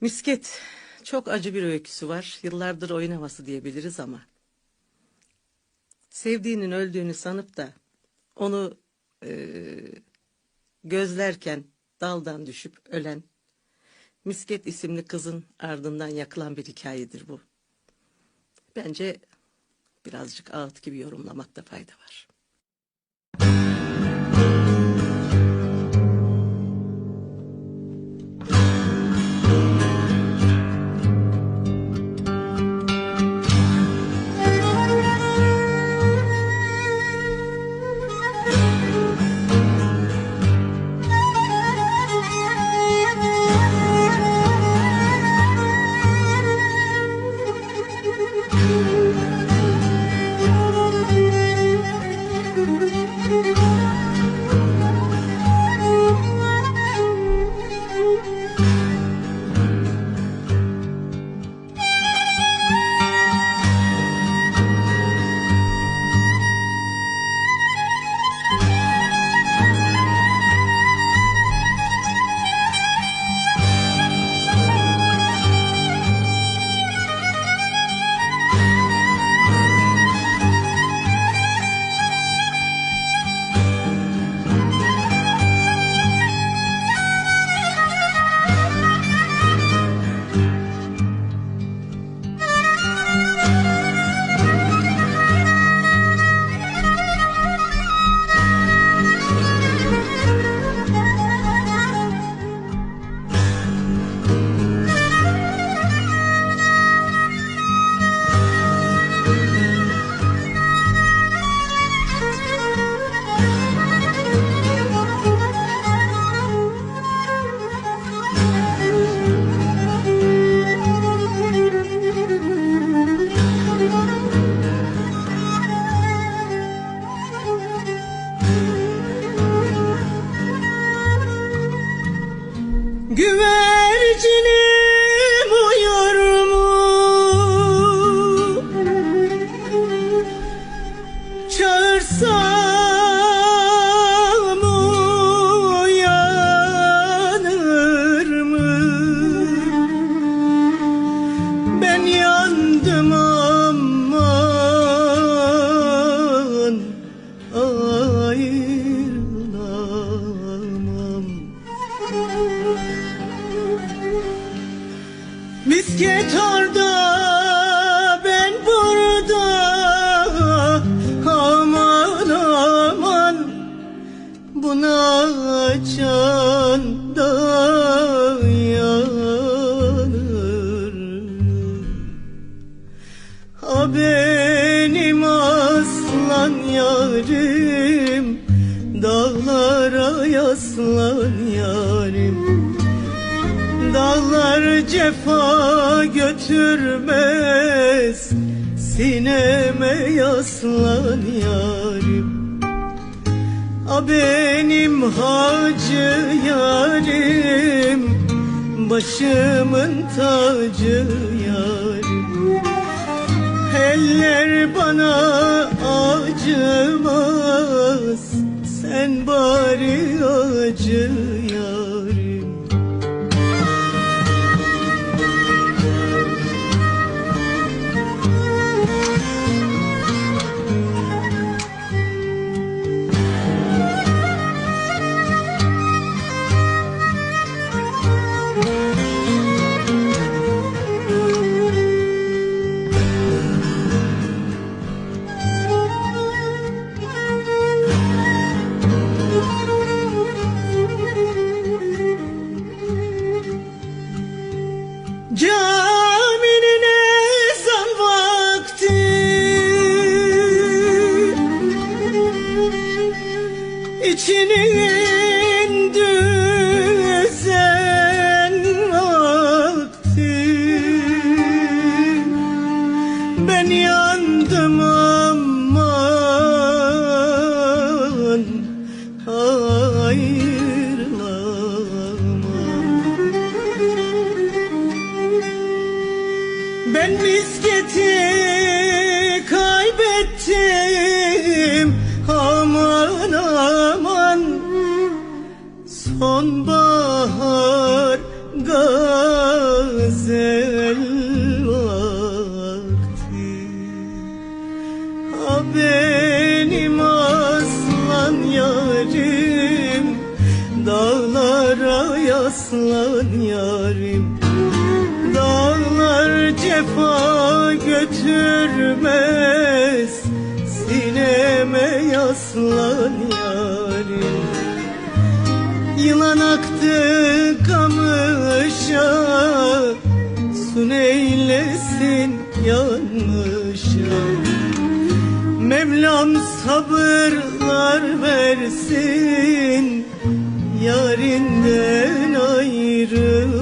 Misket çok acı bir öyküsü var. Yıllardır oyun havası diyebiliriz ama. Sevdiğinin öldüğünü sanıp da onu eee, gözlerken daldan düşüp ölen Misket isimli kızın ardından yakılan bir hikayedir bu. Bence birazcık ağıt gibi yorumlamakta fayda var. Ayrılamam. Misket orada ben burada. Aman aman buna can da yanır yaslan yarim. Dağlar cefa götürmez Sineme yaslan yarim. A benim hacı yarim Başımın tacı yarim. Eller bana acımaz Sen bari acı İçinin düzen vakti. Ben yandım Sonbahar gazel vakti. Ha benim aslan yarim Dağlara yaslan yarim. Dağlar cefa götürmez Sineme yaslan yarim. Yılan aktı kamışa Su neylesin yanmışa. Mevlam sabırlar versin Yarinden ayrı